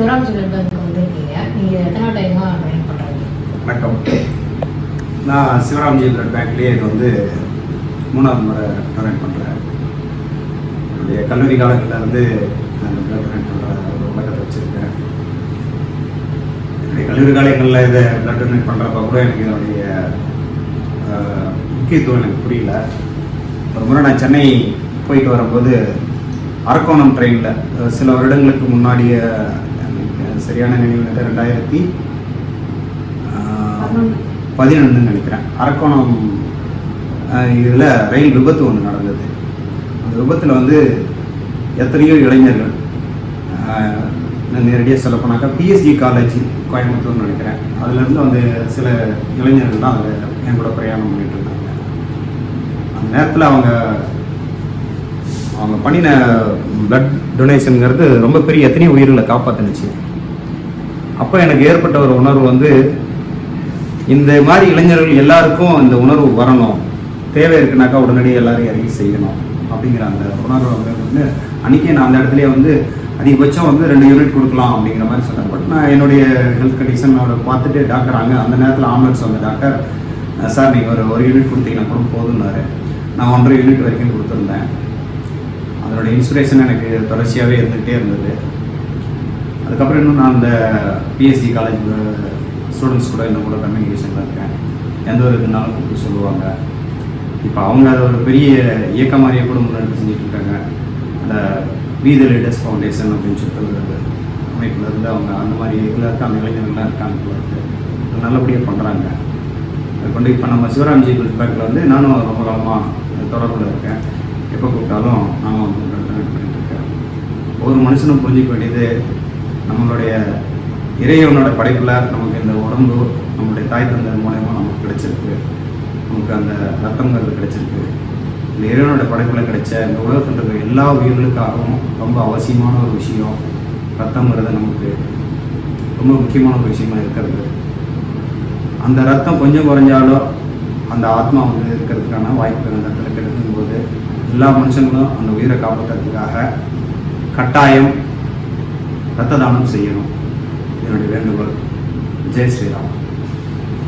சிவராம் சிவருக்கு வந்திருக்கீங்க. நீங்கள் எத்தனை டைமாக ட்ரைன் பண்ணுறீங்க வணக்கம். நான் சிவராம்ஜி பிளட் பேங்க்லேயே இது வந்து மூணாவது முறை டொனேட் பண்ணுறேன் என்னுடைய கல்லூரி காலங்களில் இருந்து நான் இந்த பிளட் டொனேட் பண்ணுற ஒரு உலகத்தை வச்சுருக்கேன். என்னுடைய கல்லூரி காலங்களில் இதை பிளட் டொனேட் பண்ணுறப்ப கூட எனக்கு என்னுடைய முக்கியத்துவம் எனக்கு புரியல. ஒரு முறை நான் சென்னை போயிட்டு வரும்போது அரக்கோணம் ட்ரெயினில் சில வருடங்களுக்கு முன்னாடியே எனக்கு சரியான நினைவு ரெண்டாயிரத்தி பதினொன்று நினைக்கிறேன். அரக்கோணம் இதில் ரயில் விபத்து ஒன்று நடந்தது. அந்த விபத்தில் வந்து எத்தனையோ இளைஞர்கள் நான் நேரடியாக சொல்ல போனாக்கா பிஎஸ்ஜி காலேஜ் கோயம்புத்தூர்னு நினைக்கிறேன். அதுலேருந்து வந்து சில இளைஞர்கள் தான் அதில் என் கூட பிரயாணம் பண்ணிட்டு இருந்தாங்க. அந்த நேரத்தில் அவங்க அவங்க பண்ணின பிளட் டொனேஷனுங்கிறது ரொம்ப பெரிய எத்தனையோ உயிர்களை காப்பாற்றுனுச்சு அப்போ எனக்கு ஏற்பட்ட ஒரு உணர்வு வந்து இந்த மாதிரி இளைஞர்கள் எல்லாருக்கும் இந்த உணர்வு வரணும். தேவை இருக்குனாக்கா உடனடியாக எல்லாரும் இறங்கி செய்யணும் அப்படிங்கிற அந்த உணர்வு வந்து அன்றைக்கே நான் அந்த இடத்துலயே வந்து அதிகபட்சம் வந்து ரெண்டு யூனிட் கொடுக்கலாம் அப்படிங்கிற மாதிரி சொன்னேன். பட் நான் என்னுடைய ஹெல்த் கண்டிஷனோட பார்த்துட்டு டாக்டர் அங்கே அந்த நேரத்தில் ஆம்புலன்ஸ் வந்த டாக்டர் சார் நீங்கள் ஒரு ஒரு யூனிட் கொடுத்தீங்கன்னா கூட போதும்னாரு. நான் ஒன்றரை யூனிட் வரைக்கும் கொடுத்துருந்தேன். அதனுடைய இன்ஸ்பிரேஷன் எனக்கு தொடர்ச்சியாகவே இருந்துகிட்டே இருந்தது. அதுக்கப்புறம் இன்னும் நான் இந்த பிஎஸ்சி காலேஜ் ஸ்டூடெண்ட்ஸ் கூட இன்னும் கூட கம்யூனிகேஷனில் இருக்கேன். எந்த ஒரு இதுனாலும் கூப்பிட்டு சொல்லுவாங்க. இப்போ அவங்க அதை ஒரு பெரிய இயக்க மாதிரியே கூட முன்னெடுத்து செஞ்சுட்டு இருக்காங்க. அந்த வி த லேட்டஸ்ட் ஃபவுண்டேஷன் அப்படின்னு சொல்லிட்டு ஒரு அமைப்பில் இருந்து அவங்க அந்த மாதிரி இதில் இருக்காங்க இளைஞர்கள்லாம் இருக்காங்க நல்லபடியாக பண்ணுறாங்க அது கொண்டு இப்போ நம்ம சிவராம்ஜி பேக்கில் வந்து நானும் ரொம்ப காலமாக தொடர்பில் இருக்கேன். எப்போ கூப்பிட்டாலும் நானும் வந்து blood பண்ணிட்டு இருக்கேன். ஒவ்வொரு மனுஷனும் புரிஞ்சிக்க வேண்டியது நம்மளுடைய இறைவனோட படைப்பில் நமக்கு இந்த உடம்பு நம்மளுடைய தாய் தந்தை மூலயமா நமக்கு கிடைச்சிருக்கு. நமக்கு அந்த ரத்தங்கிறது கிடைச்சிருக்கு. இந்த இறைவனோட படைப்பில் கிடைச்ச இந்த உலகத்தில் இருக்கிற எல்லா உயிர்களுக்காகவும் ரொம்ப அவசியமான ஒரு விஷயம் ரத்தங்கிறது நமக்கு ரொம்ப முக்கியமான ஒரு விஷயமா இருக்கிறது. அந்த ரத்தம் கொஞ்சம் குறைஞ்சாலும் அந்த ஆத்மா வந்து இருக்கிறதுக்கான வாய்ப்பு அந்த இடத்துல கிடைக்கும் போது எல்லா மனுஷங்களும் அந்த உயிரை காப்பாற்றுறதுக்காக கட்டாயம் ரத்த தானம் செய்யணும். என்னுடைய வேண்டுகோள். ஜெய் ஸ்ரீராம்.